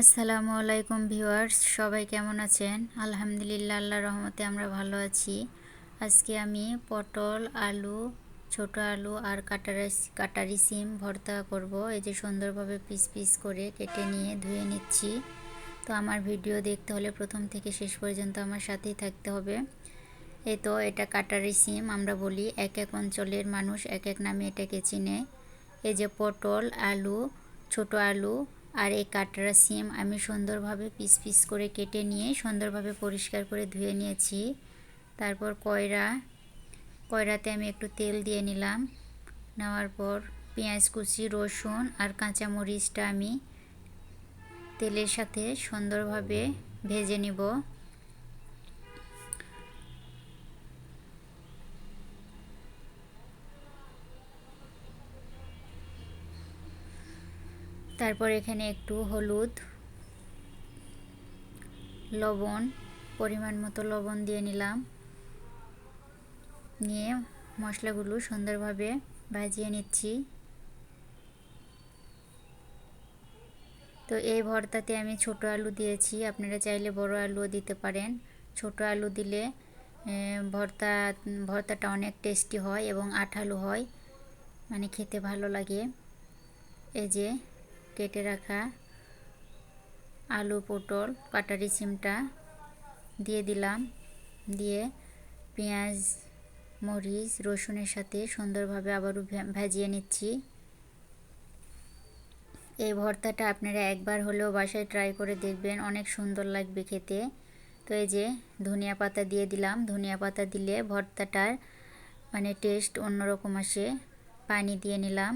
আসসালামু আলাইকুম ভিউয়ার্স, সবাই কেমন আছেন? আলহামদুলিল্লাহ আল্লাহ রহমতে আমরা ভালো আছি। আজকে আমি পটল, আলু, ছোট আলু আর কাটারি কাটারি সিম ভর্তা করব। এই যে সুন্দরভাবে পিস পিস করে কেটে নিয়ে ধুয়ে নিচ্ছি। তো আমার ভিডিও দেখতে হলে প্রথম থেকে শেষ পর্যন্ত আমার সাথেই থাকতে হবে। এই তো এটা কাটারি সিম আমরা বলি এক এক অঞ্চলের মানুষ এক এক নামে এটাকে চিনে। এই যে পটল, আলু, ছোট আলু আর এই কাটরা সিম আমি সুন্দরভাবে পিস পিস করে কেটে নিয়ে সুন্দরভাবে পরিষ্কার করে ধুয়ে নিয়েছি। তারপর কয়রা, কয়রাতে আমি একটু তেল দিয়ে নিলাম। নেওয়ার পর পেঁয়াজ কুচি, রসুন আর কাঁচা মরিচটা আমি তেলের সাথে সুন্দরভাবে ভেজে নিব। তারপর এখানে একটু হলুদ, লবণ, পরিমাণ মতো লবণ দিয়ে নিলাম। নিয়ে মশলাগুলো সুন্দরভাবে ভাজিয়ে নিচ্ছি। তো এই ভর্তাতে আমি ছোট আলু দিয়েছি। আপনারা চাইলে বড় আলুও দিতে পারেন। ছোট আলু দিলে ভর্তা, ভর্তাটা অনেক টেস্টি হয় এবং আঠালো হয়। মানে খেতে ভালো লাগে। এই যে কেটে রাখা আলু, পটল কাটারি সিমটা দিয়ে দিলাম। দিয়ে পেঁয়াজ, মরিচ, রসুনের সাথে সুন্দরভাবে আবারও ভাজিয়ে নিচ্ছি। এই ভর্তাটা আপনারা একবার হলেও বাসায় ট্রাই করে দেখবেন, অনেক সুন্দর লাগবে খেতে। তো এই যে ধনিয়া পাতা দিয়ে দিলাম। ধনিয়া পাতা দিলে ভর্তাটার মানে টেস্ট অন্যরকম আসে। পানি দিয়ে নিলাম।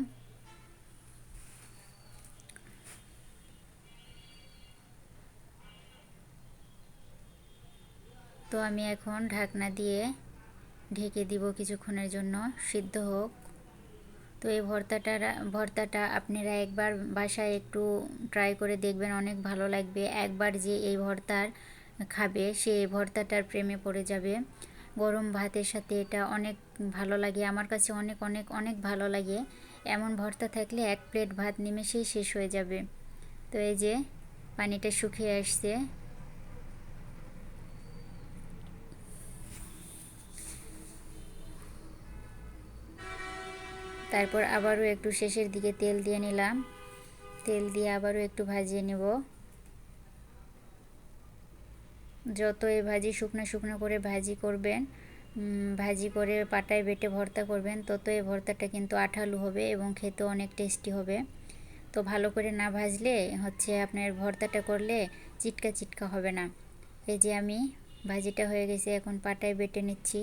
তো আমি এখন ঢাকনা দিয়ে ঢেকে দিব কিছুক্ষণের জন্য, সিদ্ধ হোক। তো এই ভর্তাটা ভর্তাটা আপনারা একবার বাসায় একটু ট্রাই করে দেখবেন, অনেক ভালো লাগবে। একবার যে এই ভর্তার খাবে, সে এই ভর্তাটার প্রেমে পড়ে যাবে। গরম ভাতের সাথে এটা অনেক ভালো লাগে, আমার কাছে অনেক অনেক অনেক ভালো লাগে। এমন ভর্তা থাকলে এক প্লেট ভাত নিমেষেই শেষ হয়ে যাবে। তো এই যে পানিটা শুকিয়ে আসছে তারপর আবারও একটু শেষের দিকে তেল দিয়ে নিলাম। তেল দিয়ে আবারও একটু ভাজিয়ে নেব। যত এই ভাজি শুকনো শুকনো করে ভাজি করবেন ভাজি করে পাটায় বেটে ভর্তা করবেন, তত এই ভর্তাটা কিন্তু আঠালু হবে এবং খেতে অনেক টেস্টি হবে। তো ভালো করে না ভাজলে হচ্ছে আপনার ভর্তাটা করলে চিটকা চিটকা হবে না। এই যে আমি ভাজিটা হয়ে গেছে, এখন পাটায় বেটে নিচ্ছি।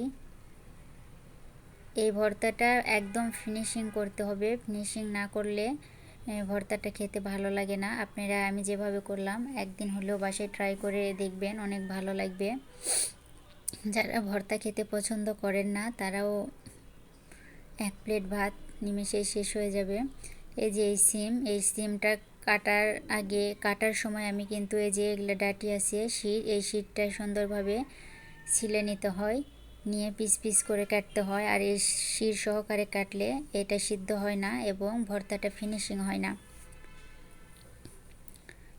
এই ভর্তাটা একদম ফিনিশিং করতে হবে। ফিনিশিং না করলে ভর্তাটা খেতে ভালো লাগে না। আপনারা, আমি যেভাবে করলাম, একদিন হলেও বাসায় ট্রাই করে দেখবেন, অনেক ভালো লাগবে। যারা ভর্তা খেতে পছন্দ করেন না, তারাও এক প্লেট ভাত নিমেষেই শেষ হয়ে যাবে। এই যে এই সিম, এই সিমটা কাটার আগে, কাটার সময় আমি কিন্তু এই যে এগুলো ডাটি আছে শির এই শিরটা সুন্দরভাবে ছিলে নিতে হয়। নিয়ে পিস পিস করে কাটতে হয় আর এই শির সহকারে কাটলে এটা সিদ্ধ হয় না এবং ভর্তাটা ফিনিশিং হয় না।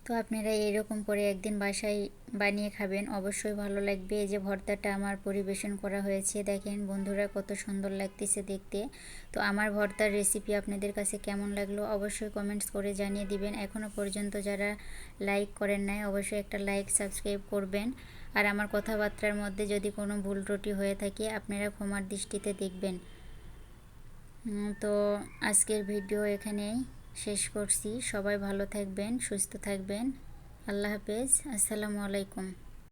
তো আপনারা এরকম করে একদিন বাসায় বানিয়ে খাবেন, অবশ্যই ভালো লাগবে। এই যে ভর্তাটা আমার পরিবেশন করা হয়েছে, দেখেন বন্ধুরা কত সুন্দর লাগতেছে দেখতে। তো আমার ভর্তার রেসিপি আপনাদের কাছে কেমন লাগল অবশ্যই কমেন্টস করে জানিয়ে দিবেন। এখনও পর্যন্ত যারা লাইক করেন নাই, অবশ্যই একটা লাইক সাবস্ক্রাইব করবেন। আর আমার কথাবার্তার মধ্যে যদি কোনো ভুল ত্রুটি হয়ে থাকে, আপনারা ক্ষমার দৃষ্টিতে দেখবেন। তো আজকের ভিডিও এখানেই শেষ করছি। সবাই ভালো থাকবেন, সুস্থ থাকবেন। আল্লাহ হাফেজ। আসসালামু আলাইকুম।